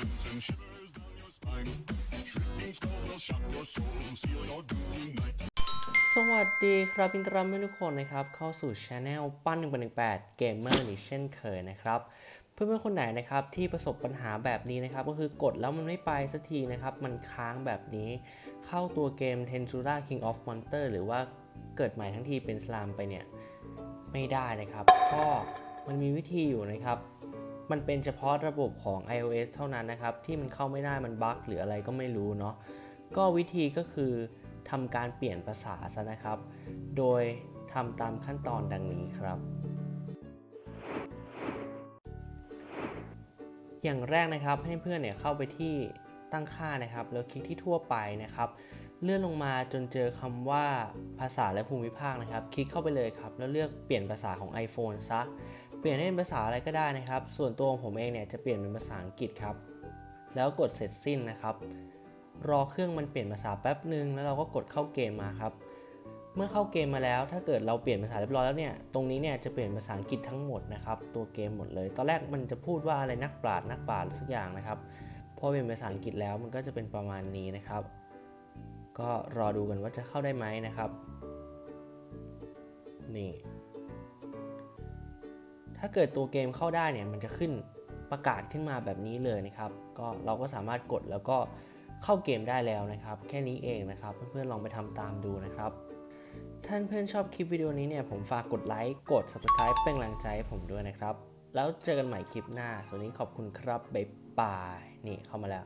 sense and shivers down your spine. Shrieking skulls will shock your soul, seal your doom tonight. สวัสดีครับยินดีต้อนรับทุกคนนะครับ เข้าสู่ช anel ปั้น1 1 8เกมเมอร์นี่เช่นเคยนะครับ เพื่อนๆคนไหนนะครับที่ประสบปัญหาแบบนี้นะครับ ก็คือกดแล้วมันไม่ไปสักทีนะครับ มันค้างแบบนี้ เข้าตัวเกม Tensura King of Monster หรือว่าเกิดใหม่ทั้งทีเป็นสลามไปเนี่ย ไม่ได้นะครับ ก็ มันมีวิธีอยู่นะครับ มันเป็นเฉพาะระบบของ iOS เท่านั้นนะครับ ที่มันเข้าไม่ได้มันบั๊กหรืออะไรก็ไม่รู้เนาะก็วิธีก็คือทำการเปลี่ยนภาษาซะนะครับ โดยทำตามขั้นตอนดังนี้ครับ อย่างแรกนะครับให้เพื่อนเนี่ยเข้าไปที่ตั้งค่านะครับ แล้วคลิกที่ทั่วไปนะครับ เลื่อนลงมาจนเจอคำว่าภาษาและภูมิภาคนะครับ คลิกเข้าไปเลยครับ แล้วเลือกเปลี่ยนภาษาของ iPhone ซะ เปลี่ยนให้เป็นภาษาอะไรก็ได้นะครับ ส่วนตัวของผมเองเนี่ยจะเปลี่ยนเป็นภาษาอังกฤษครับ แล้วกดเสร็จสิ้นนะครับ รอเครื่องมันเปลี่ยนภาษาแป๊บหนึ่งแล้วเราก็กดเข้าเกมมาครับ เมื่อเข้าเกมมาแล้ว ถ้าเกิดเราเปลี่ยนภาษาเรียบร้อยแล้วเนี่ย ตรงนี้เนี่ยจะเปลี่ยนภาษาอังกฤษทั้งหมดนะครับ ตัวเกมหมดเลย ตอนแรกมันจะพูดว่าอะไรนักปราชญ์นักปราชญ์สักอย่างนะครับ พอเปลี่ยนภาษาอังกฤษแล้วมันก็จะเป็นประมาณนี้นะครับ ก็รอดูกันว่าจะเข้าได้ไหมนะครับ นี่ ถ้าเกิดตัวเกมเข้าได้เนี่ยมันจะขึ้นประกาศขึ้นมาแบบนี้เลยนะครับ ก็เราก็สามารถกดแล้วก็เข้าเกมได้แล้วนะครับ แค่นี้เองนะครับ เพื่อนๆลองไปทำตามดูนะครับท่านเพื่อนชอบคลิปวิดีโอนี้เนี่ยผมฝากกดไลค์กด subscribe เป็นกำลังใจให้ผมด้วยนะครับ แล้วเจอกันใหม่คลิปหน้าส่วนนี้ขอบคุณครับบ๊ายบายนี่เข้ามาแล้ว